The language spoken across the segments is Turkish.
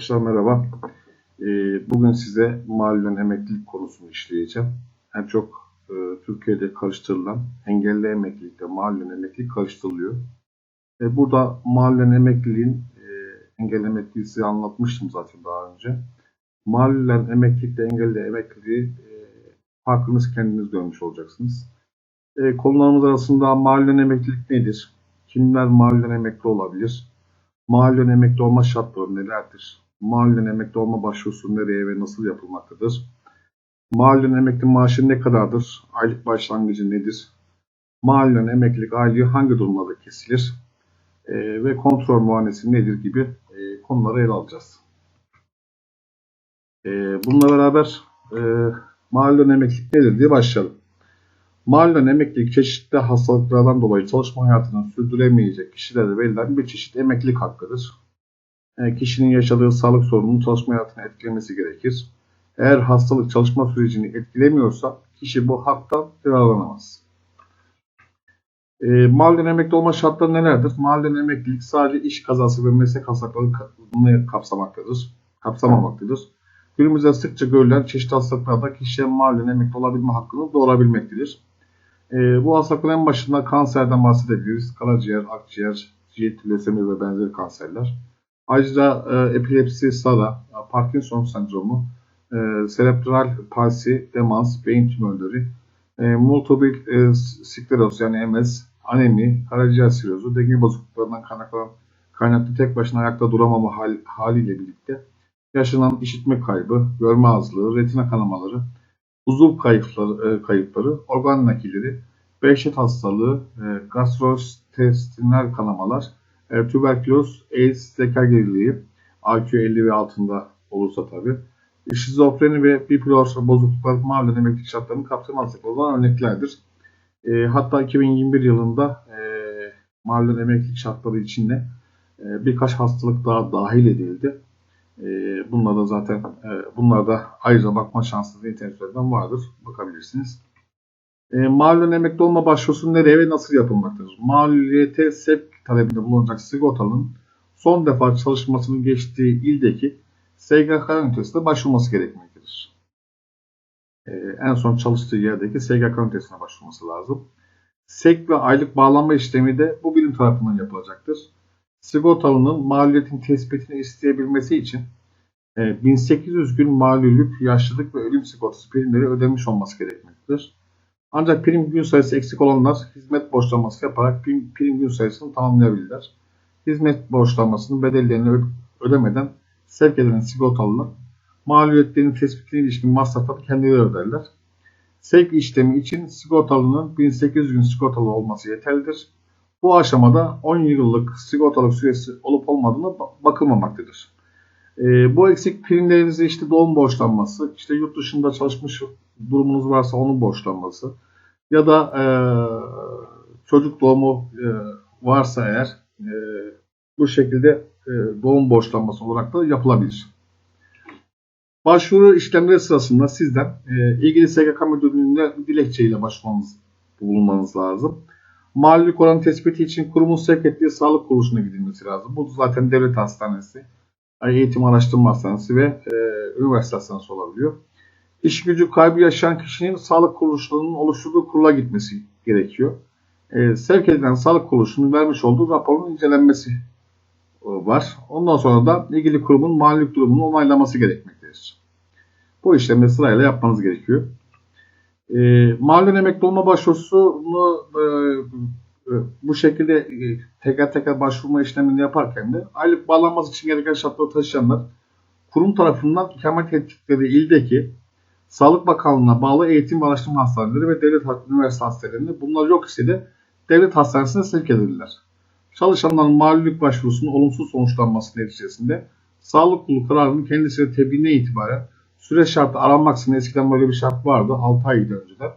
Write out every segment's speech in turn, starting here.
Arkadaşlar merhaba. Ee, bugün size mahallen emeklilik konusunu işleyeceğim. En çok e, Türkiye'de karıştırılan engelli emeklilikle mahallen emeklilik karıştırılıyor. E, burada mahallen emekliliğin e, engelli emekliliği anlatmıştım zaten daha önce. Mahallen emeklilikle engelli emekliliği farkınız kendiniz görmüş olacaksınız. Konularımız arasında mahallen emeklilik nedir? Kimler mahallen emekli olabilir? Mahallen emekli olma şartları nelerdir? Mahallen emekli olma başvurusu nereye ve nasıl yapılmaktadır? Mahallen emekli maaşı ne kadardır? Aylık başlangıcı nedir? Mahallen emeklilik aylığı hangi durumlarda kesilir? E, ve kontrol muayenesi nedir gibi e, konuları ele alacağız. E, bununla beraber e, mahallen emeklilik nedir diye başlayalım. Mahallen emeklilik çeşitli hastalıklardan dolayı çalışma hayatını sürdüremeyecek kişilere verilen bir çeşit emeklilik hakkıdır. E, kişinin yaşadığı sağlık sorununun çalışma hayatını etkilemesi gerekir. Eğer hastalık çalışma sürecini etkilemiyorsa kişi bu haktan yararlanamaz. E, mahallen emekli olma şartları nelerdir? Mahallen emeklilik sadece iş kazası ve meslek hastalıklarını kapsamaktadır, kapsamamaktadır. Günümüzde sıkça görülen çeşitli hastalıklarda kişilerin mahallen emekli olabilme hakkını doğurabilmektedir. E, bu hastalıkların en başında kanserden bahsedebiliriz. Karaciğer, akciğer, ciğer, lösemi ve benzeri kanserler. Ayrıca e, epilepsi, SARA, Parkinson sendromu, e, serebral palsi, demans, beyin tümörleri, e, multiple e, skleroz yani MS, anemi, karaciğer sirozu, denge bozukluklarından kaynaklanan kaynaklı tek başına ayakta duramama hal, haliyle birlikte yaşanan işitme kaybı, görme azlığı, retina kanamaları, uzuv kayıpları, e, kayıpları organ nakilleri, Behçet hastalığı, e, gastrointestinal kanamalar, e, tüberküloz, AIDS, zeka geriliği, IQ 50 ve altında olursa tabi, şizofreni ve bipolar bozukluklar mahallen emeklilik şartlarının kapsamazlık olan örneklerdir. E, hatta 2021 yılında e, mahallen emeklilik şartları içinde e, birkaç hastalık daha dahil edildi. E, bunlar da zaten e, bunlar da ayrıca bakma şansınız internet vardır. Bakabilirsiniz. E, mahallen emekli olma başvurusu nereye ve nasıl yapılmaktadır? Maliyete sevk talebinde bulunacak sigortalının son defa çalışmasının geçtiği ildeki SGK ünitesine başvurması gerekmektedir. E, en son çalıştığı yerdeki SGK ünitesine başvurması lazım. SEK ve aylık bağlanma işlemi de bu birim tarafından yapılacaktır. Sigortalının maliyetin tespitini isteyebilmesi için 1800 e, gün malulük, yaşlılık ve ölüm sigortası primleri ödenmiş olması gerekmektedir. Ancak prim gün sayısı eksik olanlar hizmet borçlanması yaparak prim, prim gün sayısını tamamlayabilirler. Hizmet borçlanmasının bedellerini ödemeden sevk edilen sigortalılar maliyetlerin tespitine ilişkin masrafları kendileri öderler. Sevk işlemi için sigortalının 1800 gün sigortalı olması yeterlidir. Bu aşamada 10 yıllık sigortalık süresi olup olmadığına bakılmamaktadır. E, bu eksik primlerinizi işte doğum borçlanması, işte yurt dışında çalışmış durumunuz varsa onun borçlanması ya da e, çocuk doğumu e, varsa eğer e, bu şekilde e, doğum borçlanması olarak da yapılabilir. Başvuru işlemleri sırasında sizden e, ilgili SGK müdürlüğünde dilekçeyle başvurmanız bulunmanız lazım. Malilik oranı tespiti için kurumun sevk ettiği sağlık kuruluşuna gidilmesi lazım. Bu zaten devlet hastanesi, eğitim araştırma hastanesi ve e, üniversite hastanesi olabiliyor. İş gücü kaybı yaşayan kişinin sağlık kuruluşlarının oluşturduğu kurula gitmesi gerekiyor. E, sevk edilen sağlık kuruluşunun vermiş olduğu raporun incelenmesi e, var. Ondan sonra da ilgili kurumun malilik durumunu onaylaması gerekmektedir. Bu işlemi sırayla yapmanız gerekiyor. E, mahallen emekli olma başvurusunu e, bu şekilde e, teker teker başvurma işlemini yaparken de aylık bağlanması için gereken şartları taşıyanlar kurum tarafından ikamet ettikleri ildeki Sağlık Bakanlığı'na bağlı eğitim ve araştırma hastaneleri ve devlet üniversite hastanelerinde bunlar yok ise de devlet hastanesine sevk edilirler. Çalışanların malulük başvurusunun olumsuz sonuçlanması neticesinde sağlık kurulu kararının kendisine tebliğine itibaren süre şartı aranmaksızın eskiden böyle bir şart vardı 6 ay önceden.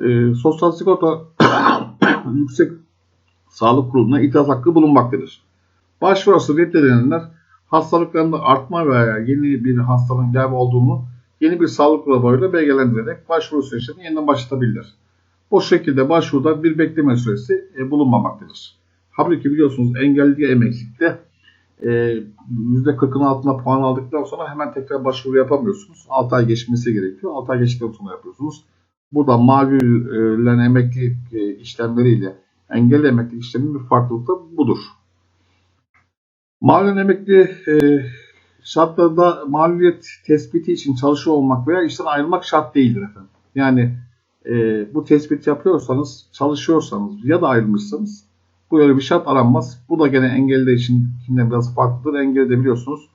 E, Sosyal Sigorta Yüksek Sağlık Kurulu'na itiraz hakkı bulunmaktadır. Başvurusu reddedilenler hastalıklarında artma veya yeni bir hastalığın gelme olduğunu yeni bir sağlık raporuyla belgelendirerek başvuru süreçlerini yeniden başlatabilirler. Bu şekilde başvuruda bir bekleme süresi e, bulunmamaktadır. Halbuki biliyorsunuz engelli emeklilikte e, %40'ın altında puan aldıktan sonra hemen tekrar başvuru yapamıyorsunuz. 6 ay geçmesi gerekiyor. 6 ay geçtikten sonra yapıyorsunuz. Burada mavilen emeklilik e, işlemleriyle engelli emeklilik işleminin bir farklılığı da budur. Mavilen emekli e, şartlarda mağluliyet tespiti için çalışıyor olmak veya işten ayrılmak şart değildir efendim. Yani e, bu tespit yapıyorsanız, çalışıyorsanız ya da ayrılmışsanız bu öyle bir şart aranmaz. Bu da gene engelli için kimden biraz farklıdır. Engelli de biliyorsunuz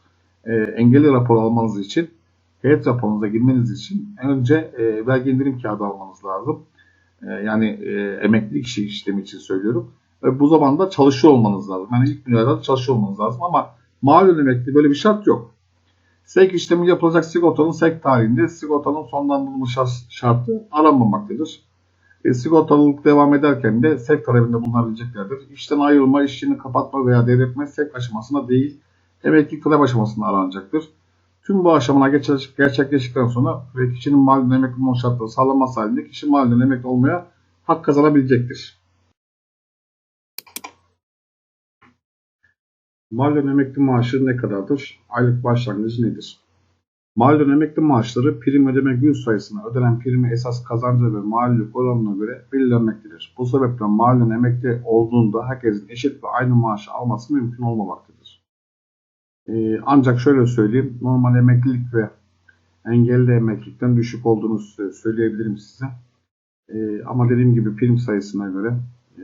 e, engelli rapor almanız için heyet raporunuza girmeniz için önce e, vergi indirim kağıdı almanız lazım. E, yani e, emeklilik işi işlemi için söylüyorum. Ve bu zamanda çalışıyor olmanız lazım. Yani ilk dünyada çalışıyor olmanız lazım ama malum emekli böyle bir şart yok. SEK işlemi yapılacak sigortanın SEK tarihinde sigortanın sonlandırılmış şartı aranmamaktadır. E, sigortalılık devam ederken de SEK talebinde bulunabileceklerdir. İşten ayrılma, işini kapatma veya devretme SEK aşamasında değil, emekli kıdem aşamasında aranacaktır. Tüm bu aşamalar gerçekleştikten sonra ve kişinin malinden emekli olma şartları sağlanması halinde kişi malinden emekli olmaya hak kazanabilecektir. Malinden emekli maaşı ne kadardır? Aylık başlangıcı nedir? Malinden emekli maaşları prim ödeme gün sayısına ödenen primi esas kazancı ve malilik oranına göre belirlenmektedir. Bu sebeple malinden emekli olduğunda herkesin eşit ve aynı maaşı alması mümkün olmamaktadır. Ee, ancak şöyle söyleyeyim, normal emeklilik ve engelli emeklilikten düşük olduğunu söyleyebilirim size. Ee, ama dediğim gibi prim sayısına göre, e,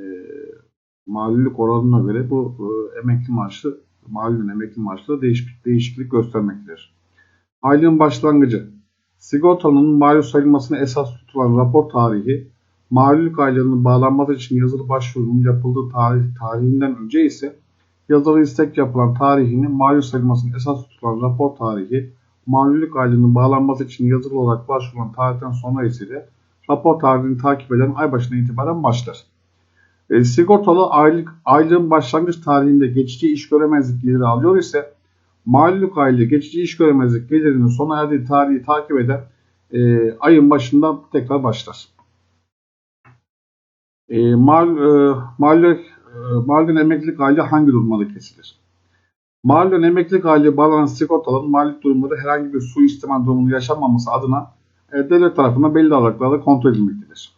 malilik oranına göre bu e, emekli maaşı, malinin emekli maaşları değişik, değişiklik göstermektedir. Aylığın başlangıcı. Sigortanın mali sayılmasına esas tutulan rapor tarihi, malilik aylığının bağlanması için yazılı başvurunun yapıldığı tarih tarihinden önce ise yazılı istek yapılan tarihini mali sayılmasına esas tutulan rapor tarihi, malilik aylığının bağlanması için yazılı olarak başvurulan tarihten sonra ise rapor tarihini takip eden ay başına itibaren başlar. E, sigortalı aylık, aylığın başlangıç tarihinde geçici iş göremezlik geliri alıyor ise Maluluk aylığı geçici iş göremezlik gelirinin sona erdiği tarihi takip eden e, ayın başından tekrar başlar. E, mal, e, mahalle, e, mahallen emeklilik aylığı hangi durumda kesilir? Mahallen emeklilik aylığı bağlanan sigortaların malilik durumları herhangi bir suistimal durumunun yaşanmaması adına e, devlet tarafından belli aralıklarla kontrol edilmektedir.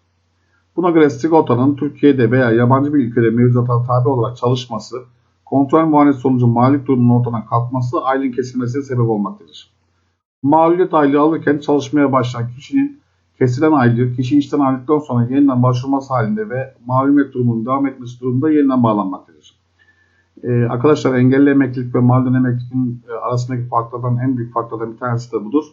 Buna göre sigortanın Türkiye'de veya yabancı bir ülkede mevzuata tabi olarak çalışması kontrol muayenesi sonucu malilik durumunun ortadan kalkması aylığın kesilmesine sebep olmaktadır. Mağluliyet aylığı alırken çalışmaya başlayan kişinin kesilen aylığı kişi işten ayrıldıktan sonra yeniden başvurması halinde ve mağluliyet durumunun devam etmesi durumunda yeniden bağlanmaktadır. Ee, arkadaşlar engelli emeklilik ve mağlulen emekliliğin e, arasındaki farklardan en büyük farklardan bir tanesi de budur.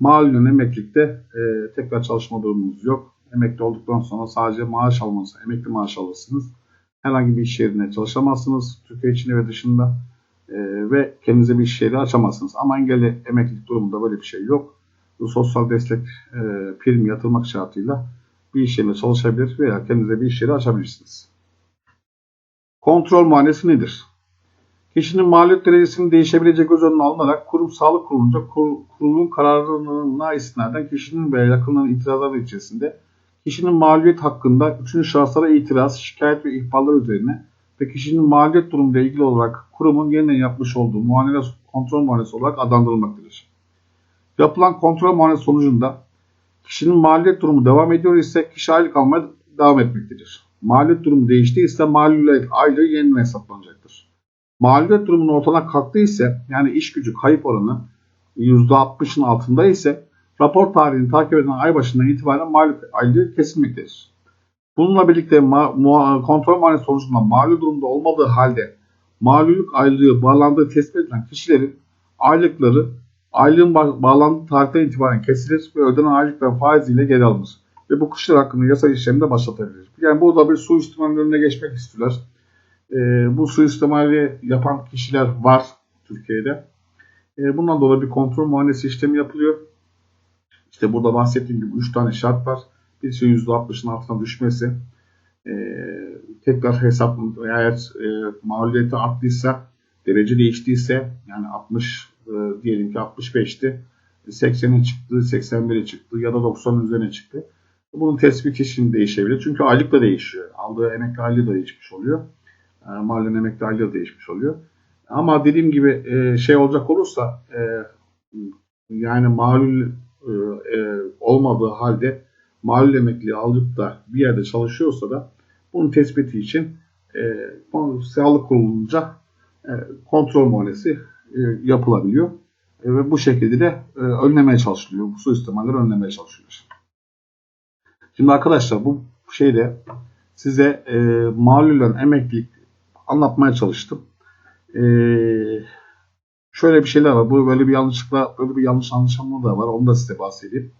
Mağlulen emeklilikte e, tekrar çalışma durumunuz yok. Emekli olduktan sonra sadece maaş almanız, emekli maaş alırsınız herhangi bir iş yerine çalışamazsınız. Türkiye içinde ve dışında e, ve kendinize bir iş yeri açamazsınız. Ama engelli emeklilik durumunda böyle bir şey yok. Bu sosyal destek e, prim yatırmak şartıyla bir iş yerine çalışabilir veya kendinize bir iş yeri açabilirsiniz. Kontrol muayenesi nedir? Kişinin maliyet derecesinin değişebilecek göz önüne alınarak kurum sağlık kurulunca kur, kurulun kararına istinaden kişinin ve yakınların itirazları içerisinde kişinin mağlubiyet hakkında üçüncü şahıslara itiraz, şikayet ve ihbarlar üzerine ve kişinin mağlubiyet durumuyla ilgili olarak kurumun yeniden yapmış olduğu muayene kontrol muayenesi olarak adlandırılmaktadır. Yapılan kontrol muayenesi sonucunda kişinin mağlubiyet durumu devam ediyor ise kişi aylık almaya devam etmektedir. Mağlubiyet durumu değiştiyse mağlubiyet aylığı yeniden hesaplanacaktır. Mağlubiyet durumunun ortadan kalktığı ise yani iş gücü kayıp oranı %60'ın altında ise rapor tarihini takip eden ay başından itibaren mağlup aylığı kesilmektedir. Bununla birlikte ma kontrol muayene sonucunda mağlup durumda olmadığı halde mağlulük aylığı bağlandığı tespit edilen kişilerin aylıkları aylığın bağlandığı tarihten itibaren kesilir ve ödenen aylıkların faiziyle geri alınır. Ve bu kişiler hakkında yasa işlemi de başlatabilir. Yani burada bir suistimalin önüne geçmek istiyorlar. E, bu suistimali yapan kişiler var Türkiye'de. E, bundan dolayı bir kontrol muayenesi işlemi yapılıyor. İşte burada bahsettiğim gibi 3 tane şart var. Birisi %60'ın altına düşmesi. E, tekrar hesap eğer e, mağluliyeti arttıysa derece değiştiyse yani 60 e, diyelim ki 65'ti 80'e çıktı 81'e çıktı ya da 90'ın üzerine çıktı. Bunun tespiti için değişebilir. Çünkü aylık da değişiyor. Aldığı emekli aylığı da değişmiş oluyor. E, mahallen emekli aylığı da değişmiş oluyor. Ama dediğim gibi e, şey olacak olursa e, yani malul e, e, olmadığı halde malul emekliliği alıp da bir yerde çalışıyorsa da bunun tespiti için e, sağlık kurulunca e, kontrol muayenesi e, yapılabiliyor. E, ve bu şekilde de e, önlemeye çalışılıyor. Bu suistimalleri önlemeye çalışılıyor. Şimdi arkadaşlar bu şeyde size e, malulen emeklilik anlatmaya çalıştım. E, şöyle bir şeyler var. Bu böyle bir yanlışlıkla böyle bir yanlış anlaşılma da var. Onu da size bahsedeyim.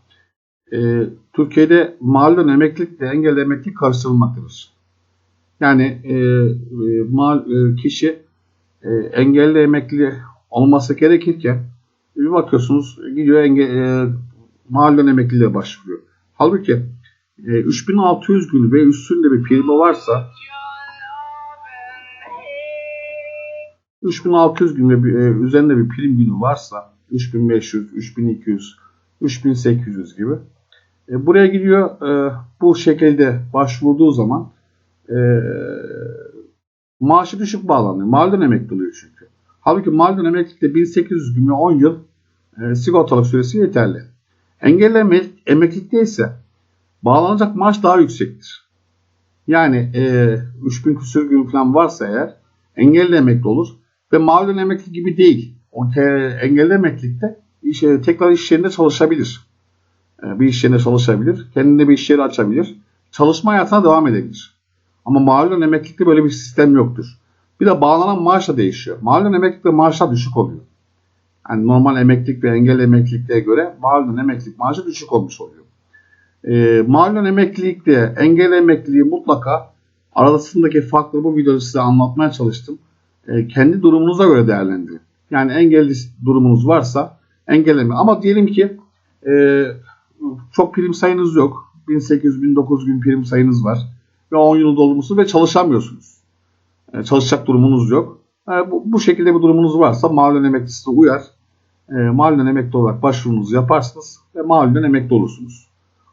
E, Türkiye'de malulen emeklilikle engelli emeklilik karıştırılmaktadır. Yani e, e, mal e, kişi e, engelli emekli olması gerekirken bir bakıyorsunuz gidiyor enge, e, mahallen emekliliğe başvuruyor. Halbuki e, 3600 gün ve üstünde bir primi varsa 3600 gün ve e, üzerinde bir prim günü varsa 3500, 3200, 3800 gibi e, buraya gidiyor e, bu şekilde başvurduğu zaman e, maaşı düşük bağlanıyor. Malden emekli oluyor çünkü. Halbuki malden emeklilikte 1800 gün ve 10 yıl e, sigortalık süresi yeterli. Engelli emek, emeklilikte ise bağlanacak maaş daha yüksektir. Yani e, 3000 küsür gün falan varsa eğer engelli emekli olur ve malden emekli gibi değil. O te, engelli emeklilikte iş, tekrar iş yerinde çalışabilir. E, bir iş yerinde çalışabilir. Kendine bir iş yeri açabilir. Çalışma hayatına devam edebilir. Ama mahallen emeklilikte böyle bir sistem yoktur. Bir de bağlanan maaş da değişiyor. Mahallen emeklilikte maaşlar düşük oluyor. Yani normal emeklilik ve engelli emeklilikle göre mahallen emeklilik maaşı düşük olmuş oluyor. E, mahallen emeklilikle engelli emekliliği mutlaka arasındaki farkları bu videoda size anlatmaya çalıştım. E, kendi durumunuza göre değerlendirin. Yani engelli durumunuz varsa engelleme. Ama diyelim ki e, çok prim sayınız yok. 1800-1900 gün prim sayınız var. Ve 10 yıl dolmuşsunuz ve çalışamıyorsunuz. E, çalışacak durumunuz yok. E, bu, bu şekilde bir durumunuz varsa mahallen emeklisi uyar. E, mahallen emekli olarak başvurunuzu yaparsınız ve mahallen emekli olursunuz.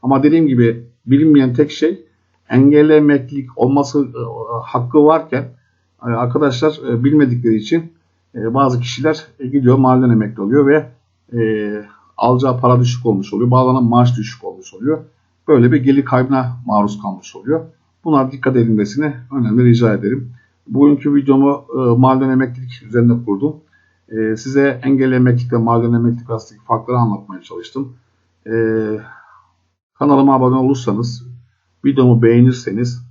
Ama dediğim gibi bilinmeyen tek şey engelli emeklilik olması e, hakkı varken e, arkadaşlar e, bilmedikleri için e, bazı kişiler e, gidiyor mahallen emekli oluyor ve e, alacağı para düşük olmuş oluyor. Bağlanan maaş düşük olmuş oluyor. Böyle bir gelir kaybına maruz kalmış oluyor. Buna dikkat edilmesini önemli rica ederim. Bugünkü videomu e, mahallen emeklilik üzerinde kurdum. E, size mahallen emeklilik arasındaki farkları anlatmaya çalıştım. E, kanalıma abone olursanız, videomu beğenirseniz,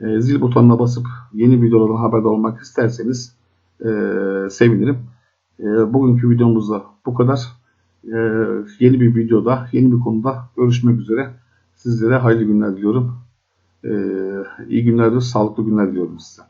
e, zil butonuna basıp yeni videolardan haberdar olmak isterseniz e, sevinirim. E, bugünkü videomuzda bu kadar. E, yeni bir videoda, yeni bir konuda görüşmek üzere. Sizlere hayırlı günler diliyorum. Ee, iyi günler, sağlıklı günler diliyorum size.